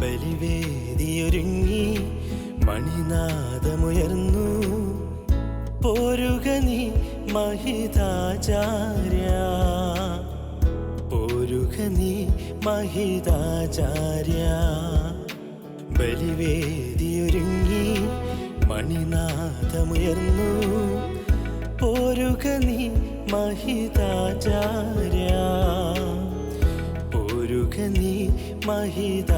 ബലിവേദിയൊരുങ്ങി മണിനാദമുയർന്നു. പോരുക നീ മഹിതാചാര്യ. പോരുക നീ മഹിതാചാര്യ. ബലിവേദിയൊരുങ്ങി മണിനാഥമുയർന്നു പോരുക നീ മഹിതാചാര്യ. നീ മഹിതാചാര്യ.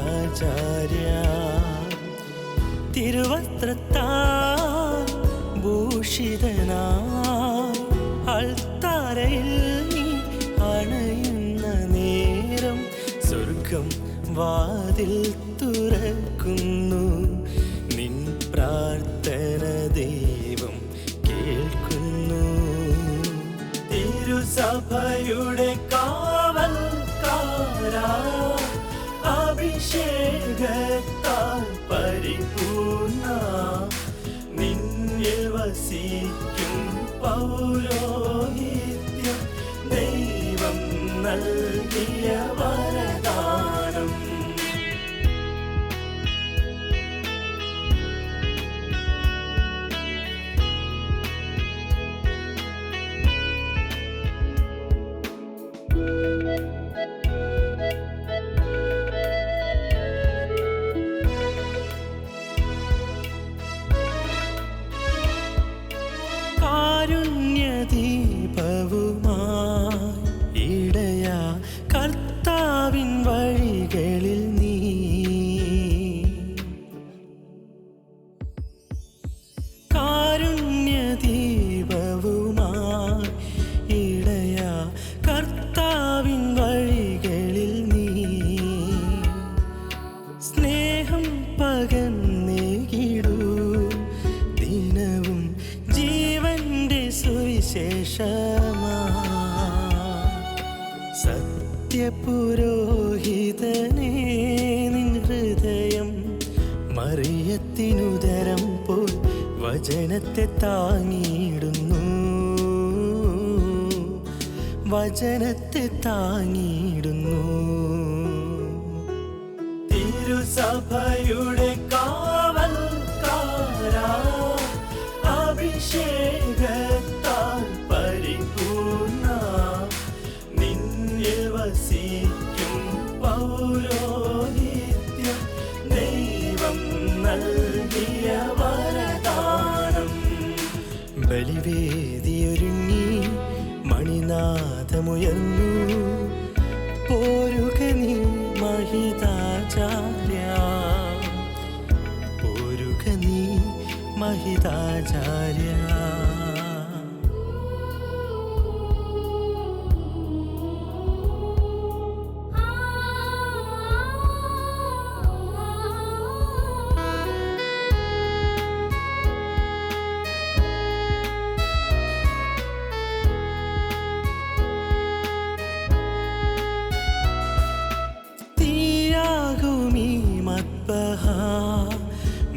തിരുവസ്ത്രത്താ ഭൂഷിതനായി അൾത്താരയിൽ നീ അണയുന്ന നേരം സ്വർഗം വാതിൽ തുറക്കുന്നു. നിൻ പ്രാർത്ഥന ദൈവം കേൾക്കുന്നു. തിരുസഭയുടെ അഭിഷേകത്താൽ പരിപൂർണ നിന്നിൽ വസിക്കും പൗരോഹിത്യം കർത്താവിൻ വഴികളിൽ സത്യപുരോഹിതനേ നിൻ ഹൃദയം പോൽ വചനത്തെ താങ്ങിയിടുന്നു. വചനത്തെ താങ്ങിയിടുന്നു. തിരുസഭയുടെ കാവൽക്കാരാ അഭിഷേകത്താൽ ബലിവേദിയൊരുങ്ങി മണിനാഥമുയർന്നു. പോരുക നീ മഹിതാചാര്യ. പോരുക നീ മഹിതാചാര്യ.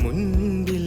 മുൻപിൽ